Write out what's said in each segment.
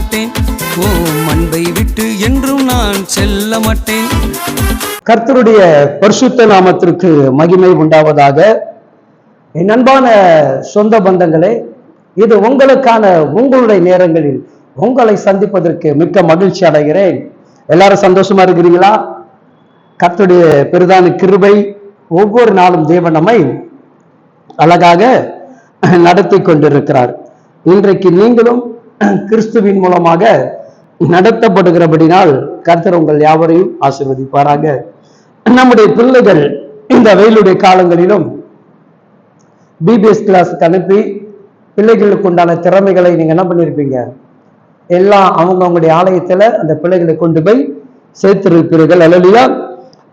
மாட்டேன். ஓ அன்பை விட்டு என்றும் நான் செல்ல மாட்டேன். கர்த்தருடைய பரிசுத்த நாமத்திற்கு மகிமை உண்டாவதாக. என் அன்பான சொந்த பந்தங்களே இது உங்களுக்கான உங்களுடைய நேரங்களில் உங்களை சந்திப்பதற்கு மிக்க மகிழ்ச்சி அடைகிறேன். எல்லாரும் சந்தோஷமா இருக்கிறீங்களா? கர்த்தருடைய பெரிதான கிருபை ஒவ்வொரு நாளும் தேவன் நம்மை அழகாக நடத்தி கொண்டிருக்கிறார். இன்றைக்கு நீங்களும் கிறிஸ்துவின் மூலமாக நடத்தப்படுகிறபடினால் கர்த்தர் உங்கள் யாவரையும் ஆசிர்வதிப்பாராக. நம்முடைய பிள்ளைகள் இந்த வெயிலுடைய காலங்களிலும் பிபிஎஸ் கிளாஸுக்கு அனுப்பி பிள்ளைகளுக்கு உண்டான திறமைகளை நீங்க என்ன பண்ணியிருப்பீங்க எல்லாம் அவங்கவுங்களுடைய ஆலயத்துல அந்த பிள்ளைகளை கொண்டு போய் சேர்த்திருப்பீர்கள். அலலியா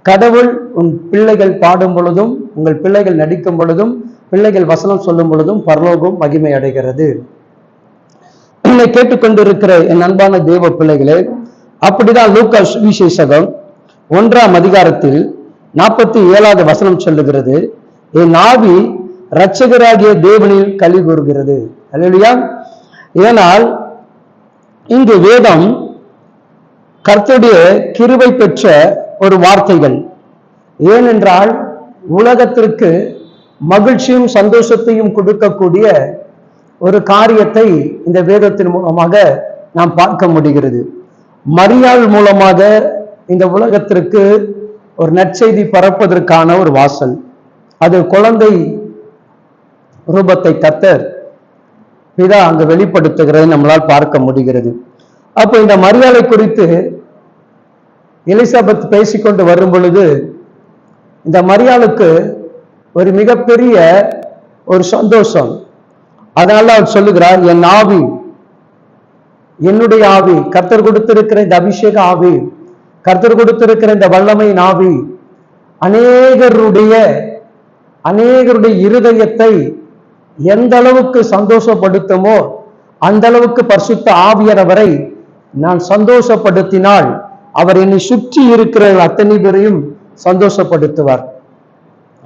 கடவுள் உன் பிள்ளைகள் பாடும் பொழுதும் உங்கள் பிள்ளைகள் நடிக்கும் பொழுதும் பிள்ளைகள் வசனம் சொல்லும் பொழுதும் பரலோகம் மகிமை அடைகிறது. என்னை கேட்டுக்கொண்டிருக்கிற என் அன்பான தேவ பிள்ளைகளே அப்படிதான் லூக்கா சுவிசேஷகம் ஒன்றாம் அதிகாரத்தில் நாற்பத்தி ஏழாவது வசனம் சொல்லுகிறது. என் ஆவி இரட்சகராகிய தேவனில் கழி கூறுகிறது அல்லா ஏனால் இங்கு வேதம் கர்த்தருடைய கிருவை பெற்ற ஒரு வார்த்தைகள். ஏனென்றால் உலகத்திற்கு மகிழ்ச்சியும் சந்தோஷத்தையும் கொடுக்கக்கூடிய ஒரு காரியத்தை இந்த வேதத்தின் மூலமாக நாம் பார்க்க முடிகிறது. மரியாள் மூலமாக இந்த உலகத்திற்கு ஒரு நற்செய்தி பரப்பதற்கான ஒரு வாசல். அது குழந்தை ரூபத்தை கத்தர் பிதா அங்கு வெளிப்படுத்துகிறதை நம்மளால் பார்க்க முடிகிறது. அப்போ இந்த மரியாதை குறித்து எலிசபெத் பேசிக்கொண்டு வரும் பொழுது இந்த மரியாளுக்கு ஒரு மிகப்பெரிய ஒரு சந்தோஷம். அதனால அவர் சொல்லுகிறார் என் ஆவி என்னுடைய ஆவி கர்த்தர் கொடுத்திருக்கிற இந்த அபிஷேக ஆவி கர்த்தர் கொடுத்திருக்கிற இந்த வல்லமையின் ஆவி அநேகருடைய அநேகருடைய இருதயத்தை எந்த அளவுக்கு சந்தோஷப்படுத்துமோ அந்த அளவுக்கு பரிசுத்த ஆவியரவரை நான் சந்தோஷப்படுத்தினால் அவர் என்னை சுற்றி இருக்கிற அத்தனை பேரையும் சந்தோஷப்படுத்துவார்.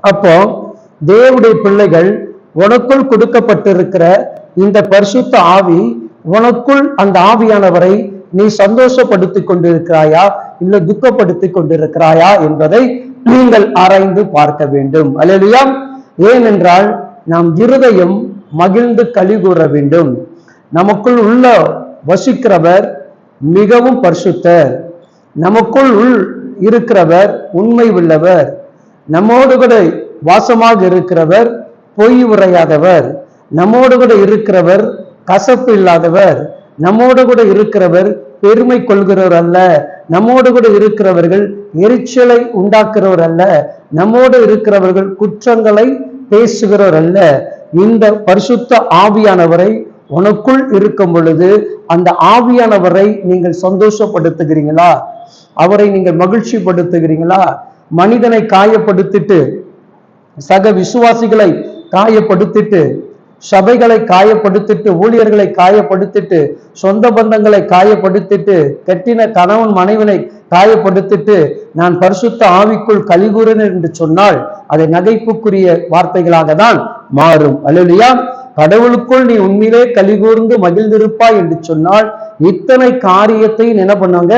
அப்போ தேவடைய பிள்ளைகள் உனக்குள் கொடுக்கப்பட்டிருக்கிற இந்த பரிசுத்த ஆவி உனக்குள் அந்த ஆவியானவரை நீ சந்தோஷப்படுத்திக் கொண்டிருக்கிறாயா? இல்ல துக்கப்படுத்திக் கொண்டிருக்கிறாயா என்பதை நீங்கள் ஆராய்ந்து பார்க்க வேண்டும். அல்லையா ஏனென்றால் நாம் இருதயம் மகிழ்ந்து கழி கூற வேண்டும். நமக்குள் உள்ள வசிக்கிறவர் மிகவும் பரிசுத்தர். நமக்குள் உள் இருக்கிறவர் உண்மை உள்ளவர். நம்மோடு கூட வாசமாக இருக்கிறவர் பொய் உரையாதவர். நம்மோடு கூட இருக்கிறவர் கசப்பு இல்லாதவர். நம்மோடு கூட இருக்கிறவர் பெருமை கொள்கிறவர் அல்ல. நம்மோடு கூட இருக்கிறவர்கள் எரிச்சலை உண்டாக்குறவர் அல்ல. நம்மோடு இருக்கிறவர்கள் குற்றங்களை பேசுகிறவர் அல்ல. இந்த பரிசுத்த ஆவியானவரை உனக்குள் இருக்கும் பொழுது அந்த ஆவியானவரை நீங்கள் சந்தோஷப்படுத்துகிறீங்களா? அவரை நீங்கள் மகிழ்ச்சிப்படுத்துகிறீங்களா? மனிதனை காயப்படுத்திட்டு சக விசுவாசிகளை காயப்படுத்திட்டு சபைகளை காயப்படுத்திட்டு ஊழியர்களை காயப்படுத்திட்டு சொந்த பந்தங்களை காயப்படுத்திட்டு கட்டின கணவன் மனைவினை காயப்படுத்திட்டு நான் பரிசுத்த ஆவிக்குள் கலிகூறன் என்று சொன்னால் அதை நகைப்புக்குரிய வார்த்தைகளாக தான் மாறும். அலுலியா கடவுளுக்குள் நீ உண்மையிலே கலிகூர்ந்து மகிழ்ந்திருப்பாய் என்று சொன்னால் இத்தனை காரியத்தையும் என்ன பண்ணுவாங்க?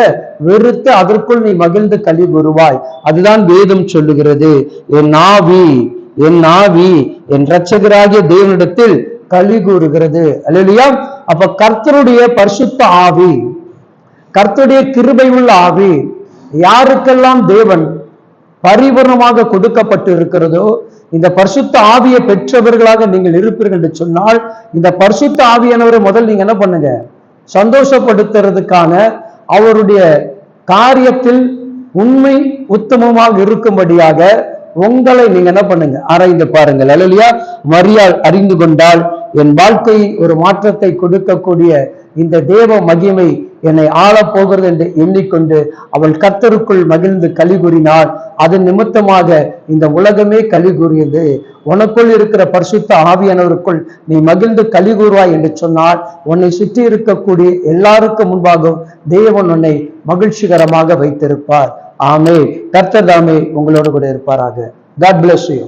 வெறுத்து அதற்குள் நீ மகிழ்ந்து கழிவுறுவாய் அதுதான் வேதம் சொல்லுகிறது. என் ஆவி என் ஆவி என் ரட்சகராகிய தேவனிடத்தில் களி கூறுகிறது. அல்லா அப்ப கர்த்தருடைய பரிசுத்த ஆவி கர்த்தருடைய கிருபை உள்ள ஆவி யாருக்கெல்லாம் தேவன் பரிபூர்ணமாக கொடுக்கப்பட்டு இருக்கிறதோ இந்த பரிசுத்த ஆவியை பெற்றவர்களாக நீங்கள் இருப்பீர்கள் என்று சொன்னால் இந்த பரிசுத்த ஆவியானவரை முதல் நீங்க என்ன பண்ணுங்க? சந்தோஷப்படுத்துறதுக்கான அவருடைய காரியத்தில் உண்மை உத்தமமாக இருக்கும்படியாக உங்களை நீங்க என்ன பண்ணுங்க? ஆராய்ந்து பாருங்கள். அலலியா மரியாள் அறிந்து கொண்டால் என் வாழ்க்கை ஒரு மாற்றத்தை கொடுக்கக்கூடிய இந்த தேவ மகிமை என்னை ஆளப் போகிறது என்று எண்ணிக்கொண்டு அவள் கத்தருக்குள் மகிழ்ந்து கலி கூறினாள் அதன் நிமித்தமாக இந்த உலகமே கலி கூறியது உனக்குள் இருக்கிற பரிசுத்த ஆவியானவருக்குள் நீ மகிழ்ந்து கலி கூறுவாய் என்று சொன்னால் உன்னை சுற்றி இருக்கக்கூடிய எல்லாருக்கும் முன்பாகவும் தேவன் உன்னை மகிழ்ச்சிகரமாக வைத்திருப்பார். ஆமே கர்த்தர் தாமே உங்களோடு கூட இருப்பாராக. God bless you